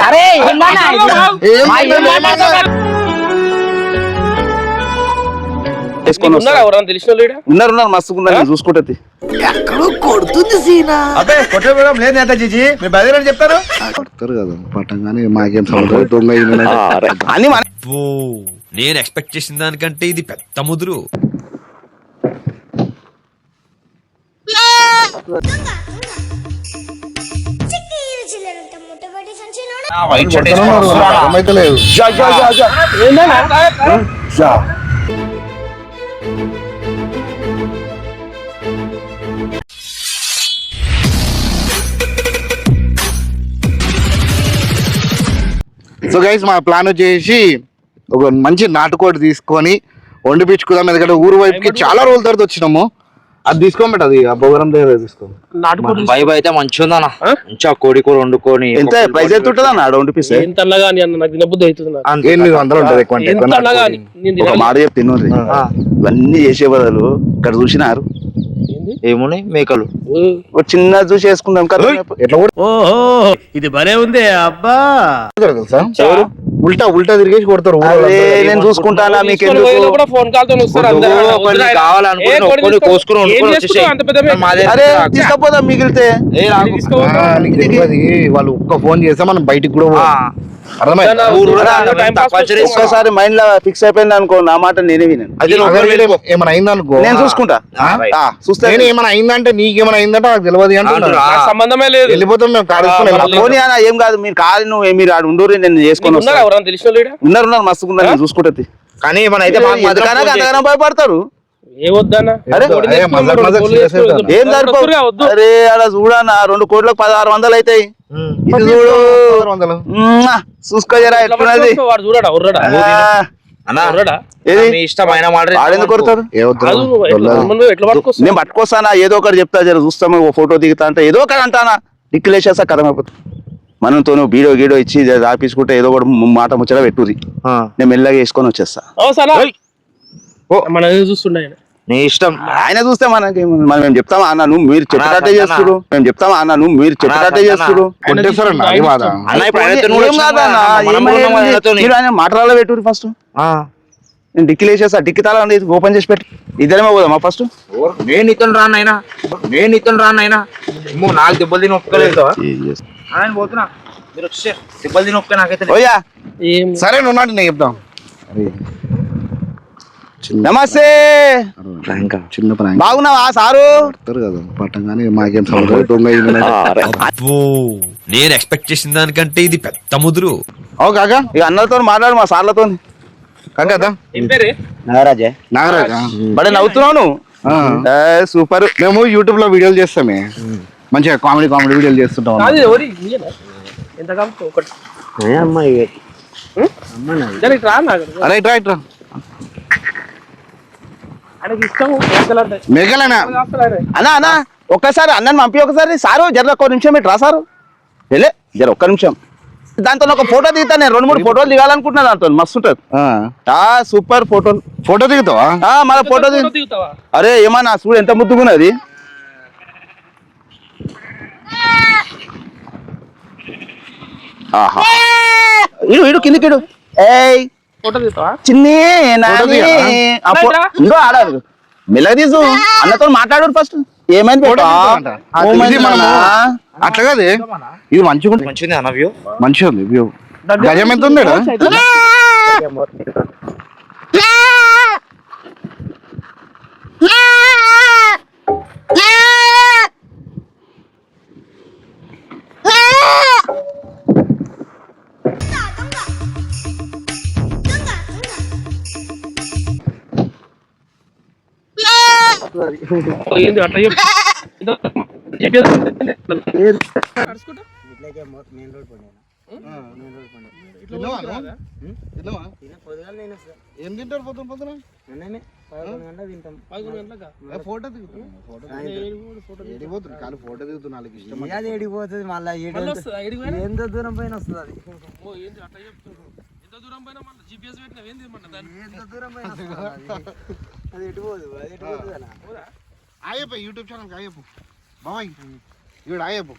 అరే ఉన్నారా ఎవరన్నా తెలిసిన వాళ్ళు ఈడ? ఉన్నారు ఉన్నారు మస్తు ఉన్నారు చూసుకుంటుంది అబ్బే కొట్టే పోవడం లేదు నేత జీజీ. చెప్తారు? కొడతారు కదా పట్టంగానే మాకేం దొంగ ఈయన. అని మన నేను ఎక్స్పెక్ట్ చేసిన దానికంటే ఇది పెద్ద ముదురు. సో గైస్ మా ప్లాన్ వచ్చేసి ఒక మంచి నాటుకోడి తీసుకొని వండిపించుకుందాం ఎందుకంటే ఊరు వైపుకి చాలా రోజుల తర్వాత వచ్చినాము. అది తీసుకోమంట అది ఆ బొగరం దగ్గర తీసుకో నాటుకోడి వైబ్ అయితే మంచిగా ఉందన్న మంచిగా కోడి కూర వండుకొని ఎంత ప్రైస్ ఎంత ఉంటుంది అన్న ఆడ వండిపిస్తే ఎంత అన్నగా అని అన్న నాకు తినబుద్ధి అవుతుంది నాకు. ఎనిమిది వందలు ఉంటుంది ఎక్కువ అంటే? ఎంత ఎక్కువ అన్నగా నాటుకోడి. అని నేను ఒక తినాలి మాట తిన్నది ఇవన్నీ చేసే బదులు ఇక్కడ చూసినారు. ఏంది? ఏమున్నాయి? మేకలు. ఒక చిన్న చూసి వేసుకుందాం కదా. ఎట్లా కూడా ఓహో ఇది భలే ఉంది అబ్బా! తెలుసా ఉల్టా ఉల్టా తిరిగేసి కొడతారు అదే వాళ్ళందరూ. నేను చూసుకుంటానా మీకు ఎందుకు కూడా ఫోన్ కాల్తో వస్తారు అందరూ. కావాలనుకుని. కోసుకుని వండుకొని అరే. తీసుకపోదాం మిగిలితే. వాళ్ళు ఒక్క ఫోన్ చేస్తే మనం బయటికి కూడా ఒక్కసారి మైండ్లో ఫిక్స్ అయిపోయింది అనుకో నా మాట నేనే వినాను. ఏమైనా అయిందనుకో నేను చూసుకుంటా. చూస్తే నేను ఏమైనా అయిందంటే నీకేమైనా అయిందంటే నాకు తెలియదు. నాకు సంబంధమే లేదు. వెళ్ళిపోతాం మేము అన్న ఏం కాదు మీరు కాదు నువ్వు మీరు ఆడు ఉండూరి నేను చేసుకొని ఉన్నారా? ఉన్నారు ఉన్నారు మస్తు ఉన్నారు నేను చూసుకుంటుంది. కానీ మన అయితే భయపడతారు? ఏ వద్దన్నా? అరే, అలా చూడన్న రెండు కోట్లకు పదహారు వందలు అవుతాయి. ఇది చూడు. ఎట్లున్నది? నేను పట్టుకొస్తానా? ఏదో ఒకటి చెప్తా జర చూస్తాము ఓ ఫోటో దిగుతా అంటే ఏదో ఒకటి అంటానా? దిక్కులేసేస్తా కథ మనతో వీడియో గీడో ఇచ్చి జర రాపించుకుంటే ఏదో ఒకటి మాట ముచ్చట పెట్టుది ఆ, నేను మెల్లగా వేసుకొని వచ్చేస్తా. మన చూస్తుండే. నీ ఇష్టం. ఆయన చూస్తే మనకి మనం మేము చెప్తామా? అన్న నువ్వు మీరు చెప్పేటట్టే చేస్తుడు మేము చెప్తామా? అన్న నువ్వు మీరు చెప్పేటట్టే చేస్తుడు. నువ్వు మాటలలో పెట్టుడు ఫస్ట్ ఆ. నేను డిక్కీలు వేసేస్తా డిక్కి తాళం ఓపెన్ చేసి పెట్టి. ఇద్దరమే పోదామా ఫస్ట్ నేను ఇతను రానైనా నేను ఇతను రానైనా ఏమో నాకు దెబ్బలు తిని ఒప్పుకోలేదు. ఆయన పోతున్నా. మీరు వచ్చేసారు దెబ్బలు తిని ఒప్పుకో నాకైతే సరే నువ్వు నేను చెప్తాం నమస్తే. చిన్న ప్రాంక్. బాగున్నావా సారు? కదా. పట్టంగానే మాకేం నేను ఎక్స్పెక్ట్ చేసిన దానికంటే ఇది పెద్ద ముదురు. ఓ కాకా ఇక అన్నలతో మాట్లాడు మా సార్లతో నాగరాజే. బడే నవ్వుతున్నావు నువ్వు? సూపర్. మేము యూట్యూబ్లో వీడియోలు చేస్తామే. మంచిగా కామెడీ కామెడీ వీడియోలు చేస్తుంటాం అరే ఇట్రా ఇట్రా మేఘలేనా. అన్నా అన్నా ఒక్కసారి అన్నని పంపి ఒకసారి సారు జర ఒక్క నిమిషం ఇటు రా సారు. వెళ్ళే జర ఒక్క నిమిషం. దాంతో ఒక ఫోటో దిగుతా నేను రెండు మూడు ఫోటోలు దిగాలనుకుంటున్నా దాంతో మస్తు ఉంటుంది. ఆ. ఆ సూపర్ ఫోటోలు ఫోటో దిగుతావా? ఆ మన ఫోటో దిగు. దిగుతావా? అరే ఏమన్నా చూడు ఎంత ముద్దుగున్నది ఆహా. ఇడు ఇడు కిందికిడు ఏయ్. ఫోటో చిన్ని. ఇంకో ఆడాలి మెల్లగా తీసు. అన్నతో మాట్లాడు ఫస్ట్ ఏమైంది. అట్లా కాదు. ఇది మంచిగా ఉంది. మంచిది అన్న వ్యూ మంచిగా ఉంది వ్యూ గజం ఎంత ఉంది ఈడ? ఏంది అట్లా? ఏం తింటారు పొద్దున పొద్దున ఫోటో పోతున్నా ఖాళీ ఫోటో దిగుతున్నా వాళ్ళకి ఇష్టం అది ఏడిపోతుంది మళ్ళీ? ఎంత దూరం పైన వస్తుంది అది? ఎంత దూరం దాన్ని? ఎంత దూరం పైన వస్తుంది అది అది ఎటు పోదు? అది ఎటు పోతుంది అన్న ఆయప్ప యూట్యూబ్ ఛానల్ ఆయప్పు బాబాయ్ ఇవిడు ఆయప్పు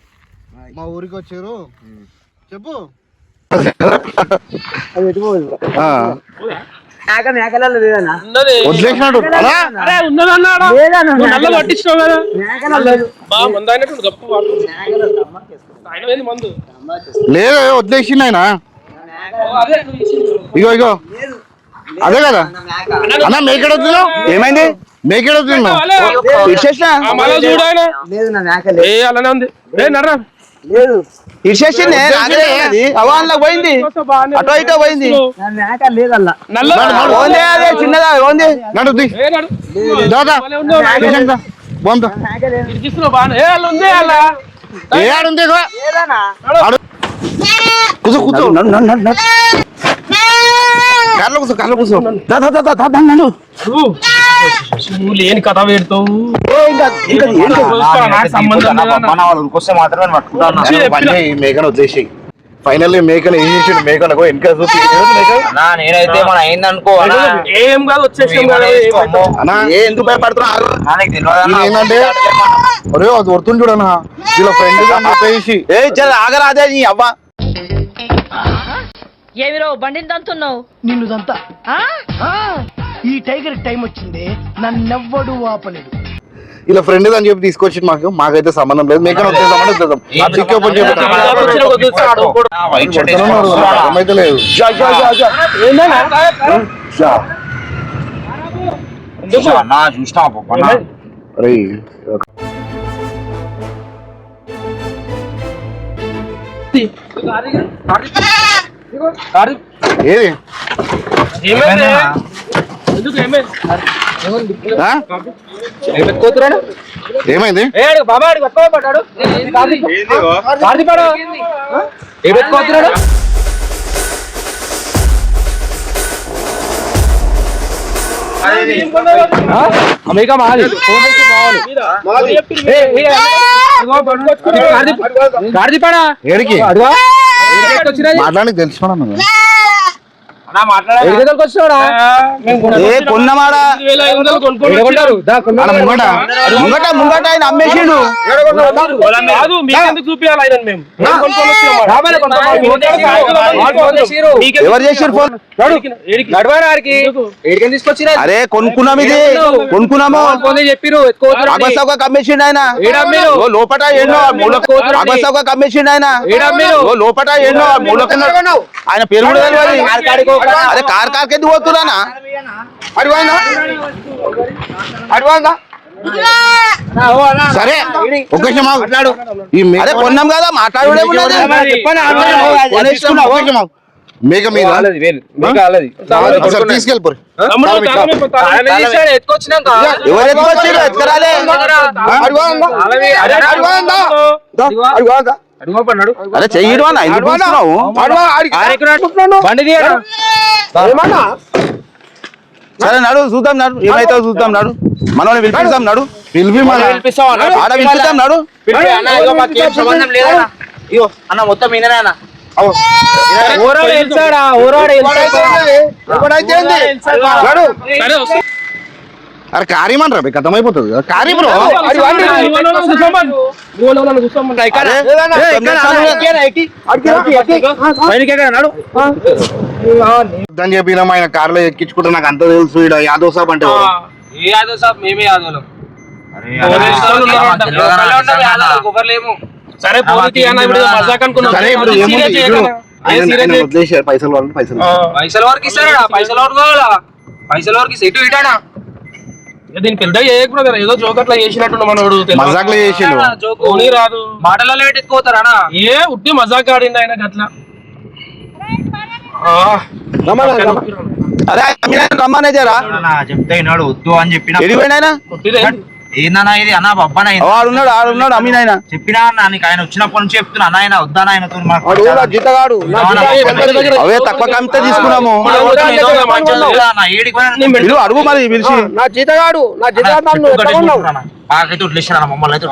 మా ఊరికి వచ్చారు. చెప్పు. అది ఎటు పోదు? వదిలేసినాడు. లేదు. వదిలేసిండు ఆయన. ఇగో ఇగో. అదే కదా. మేక అన్న మేకెడ వద్దును ఏమైంది? మేకెడ అలే. ఇచ్చేసిన అలానే ఉంది. నర్రా లేదు. ఇచ్చేసింది అవాన్లో పోయింది. అటో ఇటో పోయింది. ఓంది అదే చిన్నదా ఓంది నడు ది ఏ. దాదా ఆడుంది కూర్చో కూర్చో. కార్లో కూర్చో కార్లో కూర్చో నువ్వు లేని కథ పెడతావు మాత్రమే పట్టుకుంటాను మేకను వదిలేసి ఫైనల్ మేకను ఏం చేసిండు వెనక నేనైతే మన అయిందనుకో ఏం కాదు వచ్చేసాం కదా ఏం కాదు. అన్నా ఏ ఎందుకు భయపడుతున్నా ఏంటంటే ఒరే అది వీళ్ళ ఫ్రెండ్గా చెప్పేసి ఏ చల్ ఆగరాదే నీ అవ్వ ఏమిరో బండిని తంతున్నావు నిన్ను దంతా. ఈ టైగర్ టైం వచ్చింది నన్నెవ్వడు ఆపలేడు వీళ్ళ ఫ్రెండ్ అని చెప్పి తీసుకొచ్చి మాకు మాకైతే సంబంధం లేదు. మేకను చిక్కి ఓపెన్ లేదు. చూసినా అన్నా అరే ఏది ఏమైంది? పెట్టుకోతున్నాడు అమెరికా మాది ఏడికి అడుగు మాట్లాడి తెలిసిపోయినా వచ్చినాడా ఏ కొన్నమాడా? ముంగట ముంగట ముంగట ఆయన అమ్మేసిండు. ఎవరు చేసారు ఫోన్? అరే కొనుక్కున్నాం ఇది. కొనుక్కున్నాము. చెప్పిరు కమ్మేసిండు ఆయన. లోపట ఎన్నో అగసౌక కమ్మేసిండు ఆయన. లోపట ఎన్నో ఆయన పేరు కూడా తెలియదు అరే కార్ కార్ కెందుకు పోతున్నానా? అడిపోయిందా అడిపోయిందా సరే ఒక మేక అరే కొన్నాం కదా మాట్లాడు మేక మీద? తీసుకెళ్ళిపోరు ఎవరు ఎత్తుకొచ్చారు? ఎత్తుకరాలే. అడుగుపన్నాడు అరే చెయ్యడు అన్న ఎందుకు చూస్తున్నావు బండి తీయరా? సరే నడు చూద్దాం నడు. ఏమైతే చూద్దాం నడు. మనల్ని పిలిపిస్తాం నడు. పిలిపి మన ఆడ పిలిపిస్తాం నడు. అన్న ఇగో మాకేం సంబంధం లేదన్నా. ఇగో అన్న మొత్తం ఈయననే అన్న. ఊరాడు వెళ్తాడా? ఊరాడు వస్తా. అరే కారీమనరా మీకు అర్థమైపోతుంది కదా. కారీ బ్రో ఇవాళ కూర్చోమను. ఇవాళ కూర్చోమను. అరే, అని చెప్పినాం ఆయన కార్లో ఎక్కించుకుంటే నాకు అంత తెలుసు ఈడ యాదవ్ సాబ్ అంటే యాదవ్ సాబ్? మేమే యాదవ్లం. సరే మజాక్ అనుకున్నాం. పైసలు వాళ్ళు పైసలు. వరకు ఇస్తాడా పైసల వరకు కావాలా? పైసల వరకు ఇటు ఇటాడా? కదా. ఏదో జోక్ అట్లా చేసినట్టు మనోడు. మజాక్లో చేసిండు. పోనీ రాదు. మాటలలో పెట్టుకోతారా ఏ ఉట్టి మజాక్ ఆడింది ఆయన అట్లా ఆ. అరే రమ్మనే జరా. చెప్తే వద్దు అని చెప్పిన. ఏందన్నా ఇది? అన్న బొబ్బన ఆడున్నాడు ఆడున్నాడు అమ్మినాయన చెప్పినా అన్న నీకు ఆయన వచ్చినప్పటి నుంచి చెప్తున్నా. అన్న ఆయన వద్దాన ఆయనతో మాకు జీతగాడు అవే తక్కువ కమ్మితే తీసుకున్నాము. అడుగు మరి వదిలేసాను మమ్మల్ని అయితే